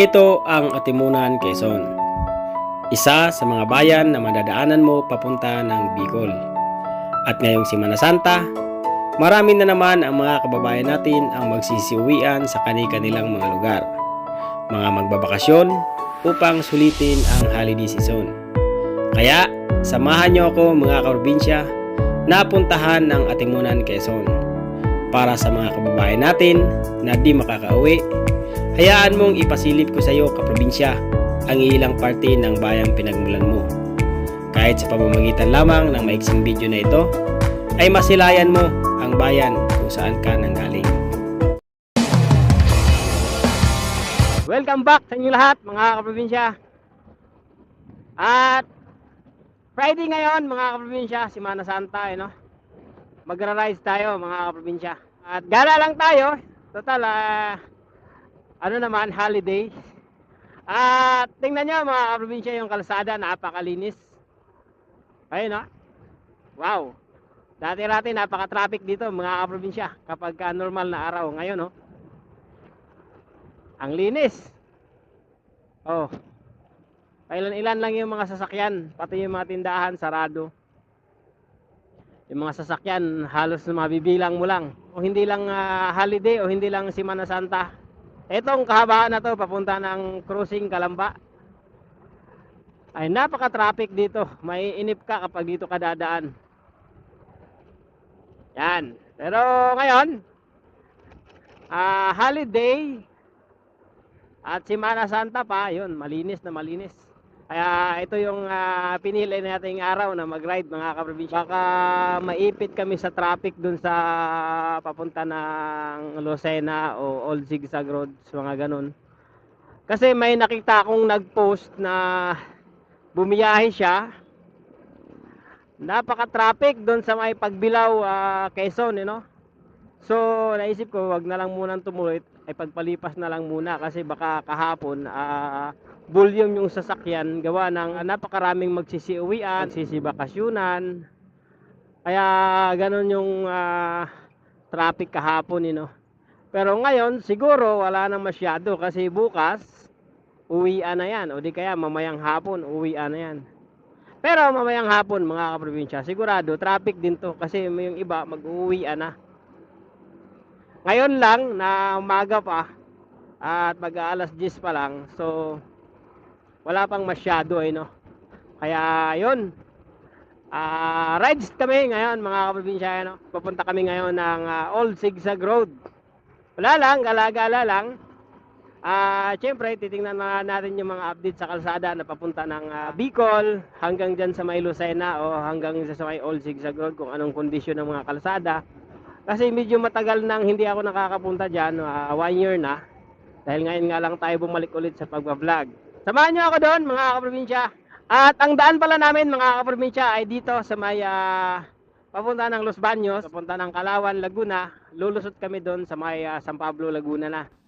Ito ang Atimunan, Quezon. Isa sa mga bayan na madadaanan mo papunta ng Bicol. At ngayong Simana Santa, marami na naman ang mga kababayan natin ang magsisiuwian sa kani-kanilang mga lugar. Mga magbabakasyon upang sulitin ang holiday season. Kaya, samahan niyo ako mga kaprobinsya na puntahan ng Atimunan, Quezon. Para sa mga kababayan natin na di makakauwi Hayaan mong ipasilip ko sa iyo, kaprobinsya, ang ilang parte ng bayang pinagmulan mo. Kahit sa pamamagitan lamang ng maiksing video na ito, ay masilayan mo ang bayan kung saan ka nanggaling. Welcome back sa inyo lahat, mga kaprobinsya. At Friday ngayon, mga kaprobinsya, Simana Santa, eh, no? Magra-rise tayo, mga kaprobinsya. At gala lang tayo. Total, ah, ano naman, holiday. At tingnan nyo mga kaprobinsya yung kalsada, napakalinis. Ayun ha. Wow. Dati-dati napaka-traffic dito mga kaprobinsya kapag ka normal na araw. Ngayon no. Ang linis. Oh. Ilan-ilan lang yung mga sasakyan, pati yung mga tindahan sarado. Yung mga sasakyan halos mabibilang mo lang. O hindi lang ah, holiday o hindi lang Simana Santa. Etong kahabaan na to papunta ng cruising Kalamba. Ay napaka-traffic dito. May inip ka kapag dito ka dadaan. Yan. Pero ngayon, ah holiday at Simana Santa pa, yun, malinis na malinis. Kaya ito yung ah, pinili nating araw na mag-ride mga kaprobinsya. Baka maipit kami sa traffic dun sa papunta ng Lucena o Old Zigzag Road, mga ganun. Kasi may nakita akong nag-post na bumiyahe siya. Napaka-traffic doon sa may pagbilaw ah, Quezon, you know? So, naisip ko, wag na lang munang tumuloy ay pagpalipas na lang muna kasi baka kahapon ah volume yung sasakyan gawa ng ah, napakaraming magsisiuwian, magsisibakasyunan. Kaya ganun yung ah, traffic kahapon, you know? Pero ngayon, siguro wala na masyado kasi bukas uwian na yan o di kaya mamayang hapon uwian na yan. Pero mamayang hapon mga kaprobinsya, sigurado traffic din to kasi yung iba mag-uwian na. Ngayon lang na umaga pa at mag-aalas 10 pa lang. So wala pang masyado eh no. Kaya yun. Ah, rides kami ngayon mga kaprobinsya no. Pupunta kami ngayon ng ah, Old Zigzag Road. Wala lang, gala-gala lang. Ah, syempre titingnan na natin yung mga update sa kalsada na papunta ng ah, Bicol hanggang diyan sa may Lucena o hanggang sa may Old Zigzag Road kung anong kondisyon ng mga kalsada. Kasi medyo matagal nang hindi ako nakakapunta diyan, ah, one year na. Dahil ngayon nga lang tayo bumalik ulit sa pagba-vlog. Samahan niyo ako doon mga kaprobinsya. At ang daan pala namin mga kaprobinsya ay dito sa may ah, papunta ng Los Baños, papunta ng Kalawan, Laguna. Lulusot kami doon sa may ah, San Pablo, Laguna na.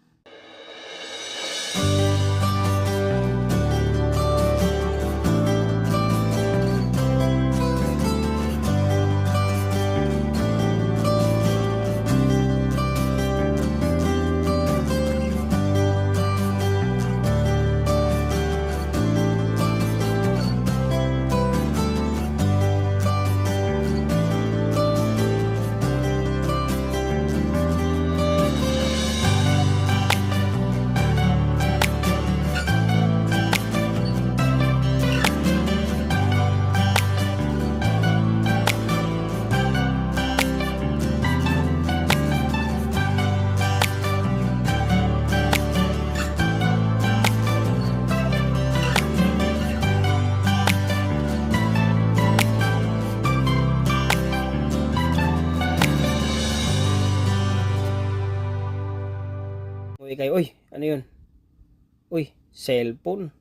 Cellphone.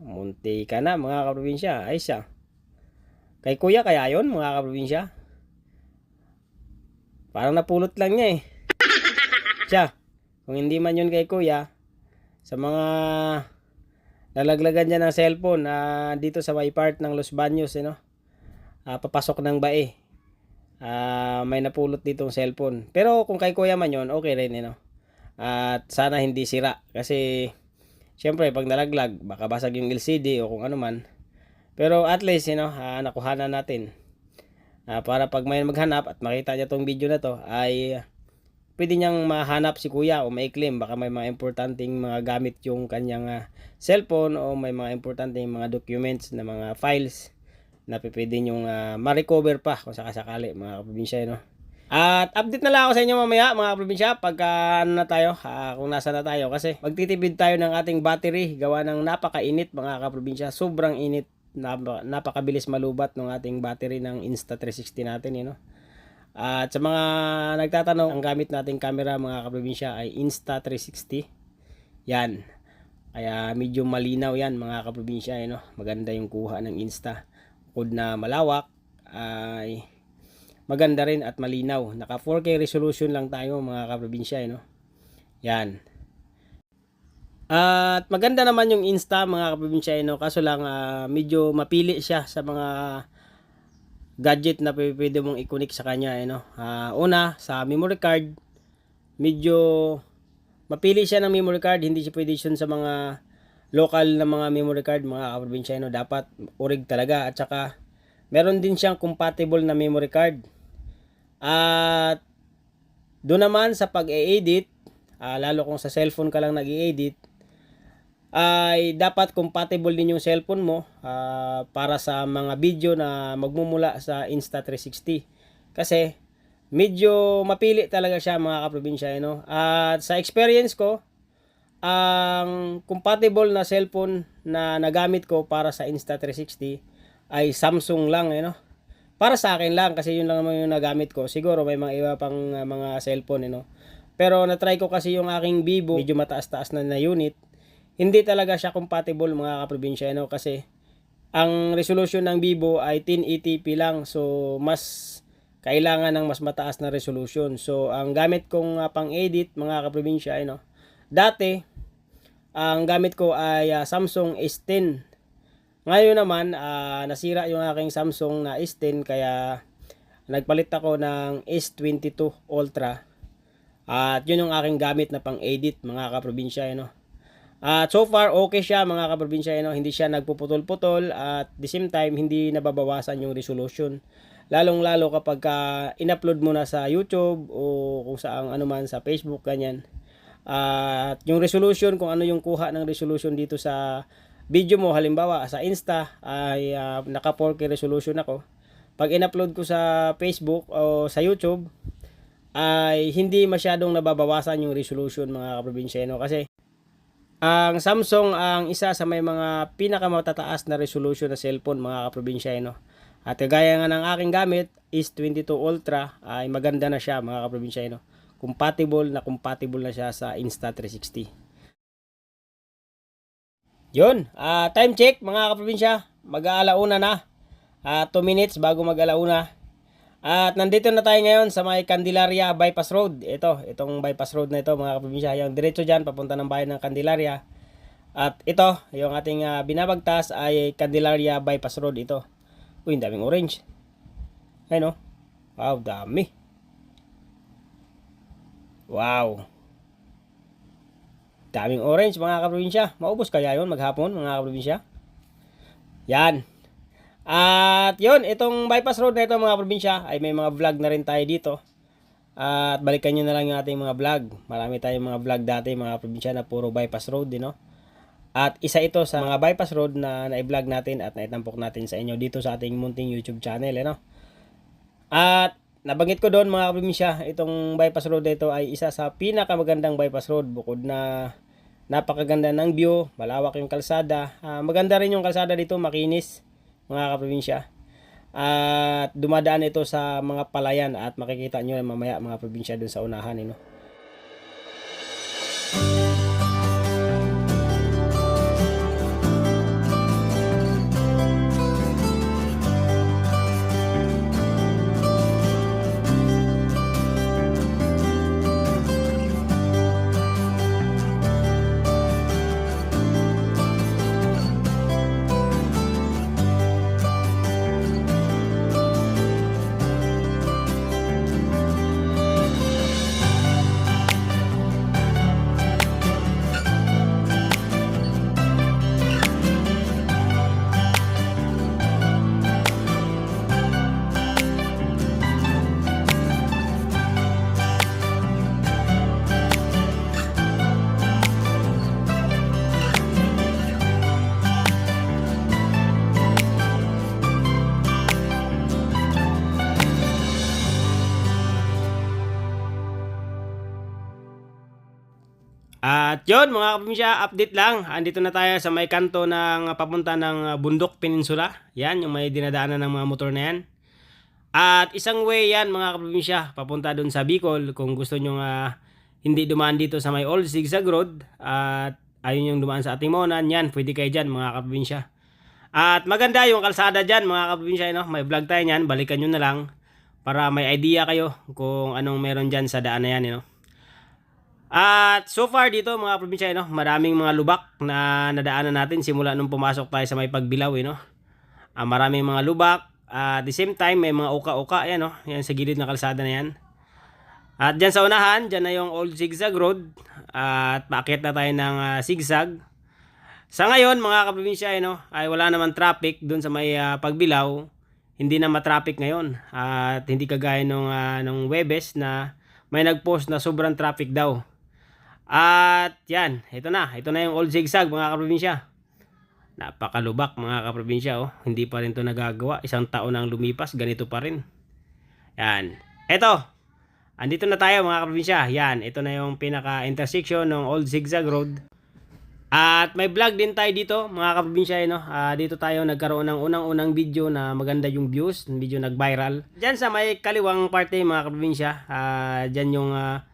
Munti ka na mga kaprobinsya. Ay siya. Kay kuya kaya yun mga kaprobinsya? Parang napulot lang niya eh. Siya. Kung hindi man yun kay kuya, sa mga lalaglagan niya ng cellphone na dito sa may part ng Los Baños, eh, no? Ah, papasok ng bae. Ah, may napulot ditong cellphone. Pero kung kay kuya man yun, okay rin, eh, no? At sana hindi sira kasi syempre pag nalaglag baka basag yung LCD o kung ano man. Pero at least you know, ah, nakuha na natin. Ah, para pag may maghanap at makita niya tong video na to ay pwede niyang mahanap si kuya o mai-claim baka may mga importanteng mga gamit yung kanyang ah, cellphone o may mga importanteng mga documents na mga files na pwede niyong ah, ma-recover pa kung sakasakali mga kaprobinsya no. At update na lang ako sa inyo mamaya mga probinsya pagka ano na tayo, ah, kung nasa na tayo kasi magtitipid tayo ng ating battery gawa ng napakainit mga kaprobinsya, sobrang init, Napa- napakabilis malubat ng ating battery ng Insta360 natin, you know. At sa mga nagtatanong, ang gamit nating camera mga kaprobinsya ay Insta360. Yan. Kaya medyo malinaw yan mga kaprobinsya, you know. Maganda yung kuha ng Insta. Bukod na malawak, ay maganda rin at malinaw. Naka 4K resolution lang tayo mga kaprobinsya, you know. Yan. At maganda naman yung Insta mga kaprobinsya, you know. Kaso lang ah, medyo mapili siya sa mga gadget na pwede mong i-connect sa kanya, you know. Ah, una, sa memory card, medyo mapili siya ng memory card, hindi siya pwede sa mga local na mga memory card, mga kaprobinsya, you know. Dapat orig talaga at saka meron din siyang compatible na memory card. At doon naman sa pag-e-edit, ah, lalo kung sa cellphone ka lang nag-i-edit, ay dapat compatible din yung cellphone mo ah, para sa mga video na magmumula sa Insta360. Kasi medyo mapili talaga siya mga kaprobinsya. You know? At sa experience ko, ang compatible na cellphone na nagamit ko para sa Insta360 ay Samsung lang. You know? Para sa akin lang kasi yun lang naman yung nagamit ko. Siguro may mga iba pang uh, mga cellphone, you know. Pero na-try ko kasi yung aking Vivo, medyo mataas-taas na na unit. Hindi talaga siya compatible mga kaprobinsya, you know, kasi ang resolution ng Vivo ay 1080p lang. So mas kailangan ng mas mataas na resolution. So ang gamit kong uh, pang-edit mga kaprobinsya, know. Dati ang gamit ko ay uh, Samsung S10 ngayon naman, ah, nasira yung aking Samsung na S10 kaya nagpalit ako ng S22 Ultra. At yun yung aking gamit na pang-edit mga kaprobinsya. Know? At so far, okay siya mga kaprobinsya. Know? Hindi siya nagpuputol-putol at the same time, hindi nababawasan yung resolution. Lalong-lalo kapag ka in-upload mo na sa YouTube o kung saan ano man sa Facebook, ganyan. At yung resolution, kung ano yung kuha ng resolution dito sa video mo halimbawa sa Insta ay uh, naka 4K resolution ako. Pag in-upload ko sa Facebook o sa YouTube ay hindi masyadong nababawasan yung resolution mga kaprobinsyano kasi ang Samsung ang isa sa may mga pinakamatataas na resolution na cellphone mga kaprobinsyano. At kagaya nga ng aking gamit is 22 Ultra ay maganda na siya mga kaprobinsyano. Compatible na compatible na siya sa Insta360. Yun, ah time check mga kaprobinsya. Mag-aalauna na. Ah 2 minutes bago mag-alauna. At nandito na tayo ngayon sa may Candelaria Bypass Road. Ito, itong bypass road na ito mga kaprobinsya. Yung diretso dyan, papunta ng bayan ng Candelaria. At ito, yung ating ah, binabagtas ay Candelaria Bypass Road ito. Uy, daming orange. Ayun oh. Wow, dami. Wow. Daming orange mga kaprobinsya. Maubos kaya yon maghapon mga kaprobinsya? Yan. At yon itong bypass road na ito mga probinsya ay may mga vlog na rin tayo dito. At balikan nyo na lang yung ating mga vlog. Marami tayong mga vlog dati mga probinsya na puro bypass road din, no? At isa ito sa mga bypass road na na-vlog natin at naitampok natin sa inyo dito sa ating munting YouTube channel, eh, no? At nabanggit ko doon mga probinsya, itong bypass road na ito ay isa sa pinakamagandang bypass road bukod na napakaganda ng view, malawak yung kalsada. Ah, maganda rin yung kalsada dito, makinis mga kaprobinsya. At dumadaan ito sa mga palayan at makikita nyo mamaya mga probinsya dun sa unahan. Eh, no? At yun mga kaprobinsya, update lang. Andito na tayo sa may kanto ng papunta ng ah, Bundok Peninsula. Yan, yung may dinadaanan ng mga motor na yan. At isang way yan mga kaprobinsya, papunta dun sa Bicol. Kung gusto nyo nga hindi dumaan dito sa may Old Zigzag Road at ayun yung dumaan sa Atimonan, yan, pwede kayo dyan mga kaprobinsya. At maganda yung kalsada dyan mga kaprobinsya, no? may vlog tayo yan, balikan nyo na lang para may idea kayo kung anong meron dyan sa daan na yan. You know? At so far dito mga probinsya, no, maraming mga lubak na nadaanan natin simula nung pumasok tayo sa may pagbilaw, eh, no. Ah, maraming mga lubak. at the same time, may mga uka-uka, yan, no. Yan sa gilid ng kalsada na yan. At dyan sa unahan, dyan na yung old zigzag road. At paakyat na tayo ng ah, zigzag. Sa ngayon, mga kaprobinsya, eh, no, ay wala naman traffic dun sa may ah, pagbilaw. Hindi na matraffic ngayon. At hindi kagaya nung, ah, nung Webes na may nagpost na sobrang traffic daw. At yan, ito na. Ito na yung old zigzag mga kaprobinsya. Napakalubak mga kaprobinsya. Oh. Hindi pa rin to nagagawa. Isang taon nang lumipas, ganito pa rin. Yan. Ito. Andito na tayo mga kaprobinsya. Yan, ito na yung pinaka-intersection ng old zigzag road. At may vlog din tayo dito mga kaprobinsya. No? Ah, dito tayo nagkaroon ng unang-unang video na maganda yung views. Video nag-viral. Diyan sa may kaliwang parte mga kaprobinsya. Ah, diyan yung... ah,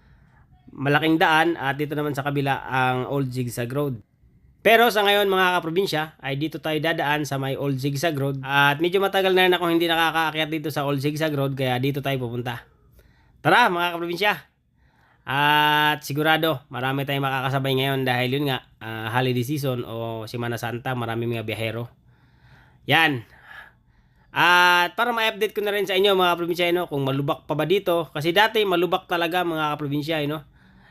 malaking daan at dito naman sa kabila ang Old Zigzag Road. Pero sa ngayon mga kaprobinsya ay dito tayo dadaan sa may Old Zigzag Road at medyo matagal na rin ako hindi nakakaakyat dito sa Old Zigzag Road kaya dito tayo pupunta. Tara mga kaprobinsya! At sigurado marami tayong makakasabay ngayon dahil yun nga ah, holiday season o Semana Santa marami mga biyahero. Yan, at para ma-update ko na rin sa inyo mga kaprobinsya no, kung malubak pa ba dito. Kasi dati malubak talaga mga kaprobinsya no.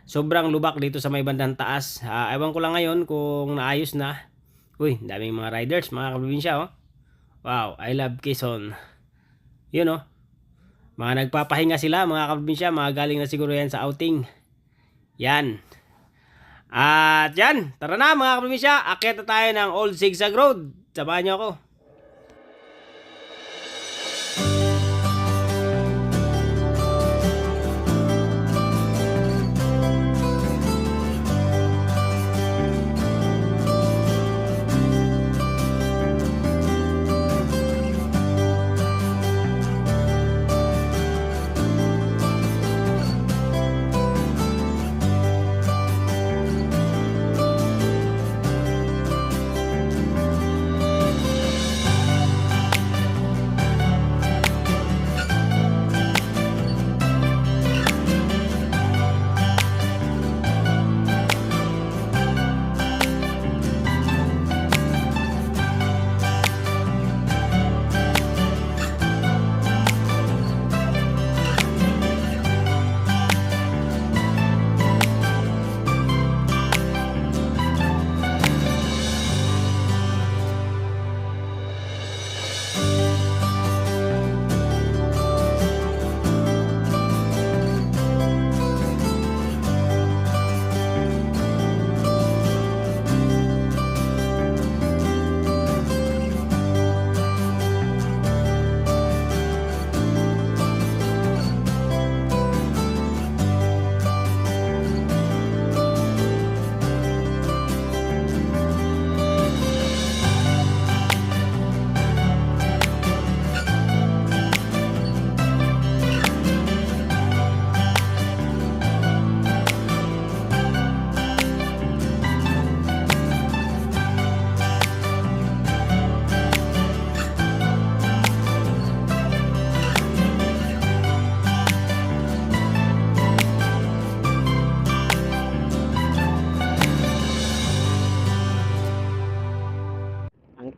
Sobrang lubak dito sa may bandang taas. Ah, ewan ko lang ngayon kung naayos na. Uy, daming mga riders mga kaprobinsya oh. Wow, I love Quezon. Yun oh. Mga nagpapahinga sila mga kaprobinsya. Mga galing na siguro yan sa outing. Yan. At yan, tara na mga kaprobinsya. Akyat na tayo ng Old Zigzag Road. Samahan niyo ako.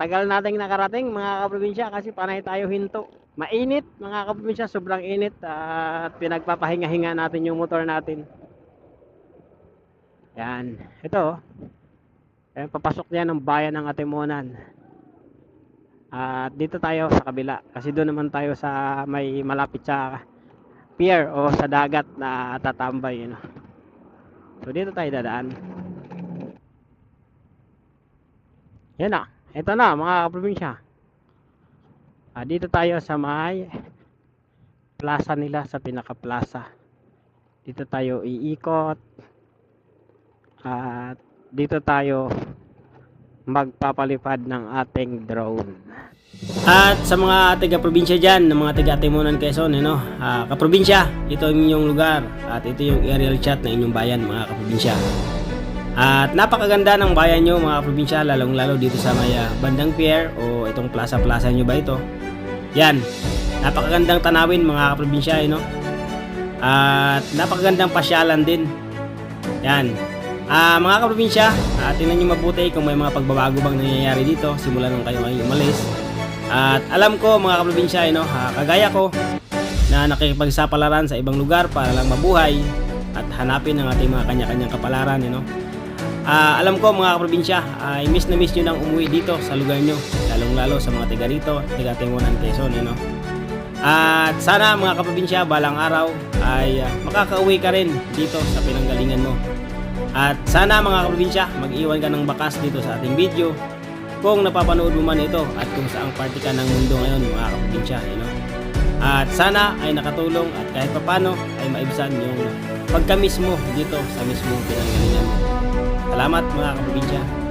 Tagal nating nakarating mga kaprobinsya kasi panay tayo hinto. Mainit mga kaprobinsya, sobrang init at pinagpapahinga-hinga natin yung motor natin. Yan, ito. oh. Yan, papasok yan ng bayan ng Atimonan. At dito tayo sa kabila kasi doon naman tayo sa may malapit sa pier o sa dagat na tatambay. You know. So dito tayo dadaan. Yan na. Ito na mga kaprobinsya. Ah, dito tayo sa may plaza nila sa pinaka plaza. Dito tayo iikot. At dito tayo magpapalipad ng ating drone. At sa mga taga-probinsya dyan, ng mga taga-Timonan Quezon, ano, ah, kaprobinsya, ito ang inyong lugar at ito yung aerial chat ng inyong bayan, mga kaprobinsya. At napakaganda ng bayan nyo, mga kaprobinsya, lalong-lalo dito sa may ah, bandang pier o itong plaza-plaza nyo ba ito. Yan, napakagandang tanawin, mga kaprobinsya, ano. At napakagandang pasyalan din. Yan. Ah, mga kaprobinsya, ah, tingnan nyo mabuti kung may mga pagbabago bang nangyayari dito simula nung kayo ngayon umalis. At alam ko mga kaprobinsya, eh, no, ah, kagaya ko na nakikipagsapalaran sa ibang lugar para lang mabuhay at hanapin ang ating mga kanya-kanyang kapalaran, you know. Ah, alam ko mga kaprobinsya, ay miss na miss nyo nang umuwi dito sa lugar nyo, lalong-lalo sa mga tiga rito, tiga Tingunan, Quezon, know. At sana mga kaprobinsya, balang araw ay ah, makakauwi ka rin dito sa pinanggalingan mo. At sana mga kaprobinsya, mag-iwan ka ng bakas dito sa ating video kung napapanood mo man ito at kung saang parte ka ng mundo ngayon mga kaprobinsya. You know? At sana ay nakatulong at kahit papano ay maibsan yung pagkamis mo dito sa mismong pinanggalingan mo. Salamat mga kaprobinsya.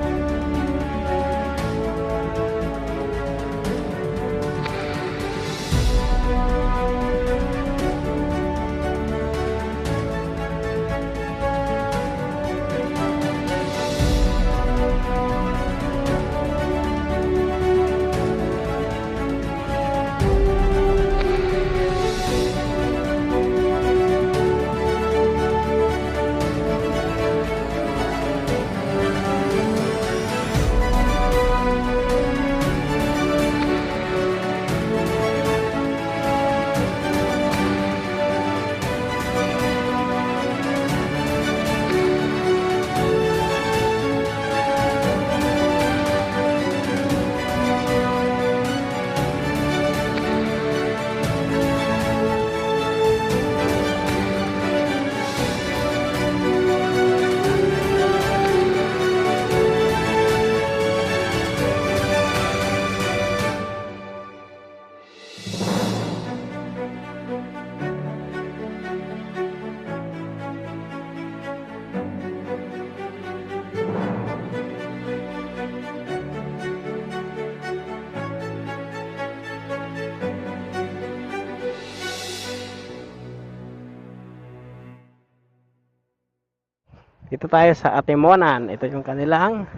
Dito tayo sa Atimonan. Ito yung kanilang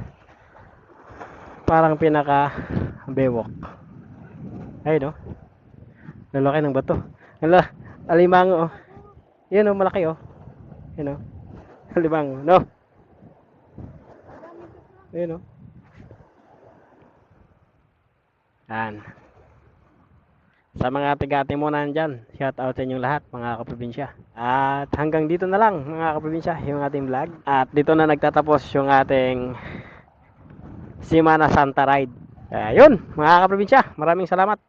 parang pinaka bewok. Ay no. Lalaki ng bato. Hala, alimango oh. Yan oh, malaki oh. Yan oh. Alimango, no. Yan oh. Yan. Sa mga taga-Atimonan dyan, shout out sa inyong lahat, mga kaprobinsya. At hanggang dito na lang, mga kaprobinsya, yung ating vlog. At dito na nagtatapos yung ating Simana Santa Ride. Ayun, mga kaprobinsya, maraming salamat.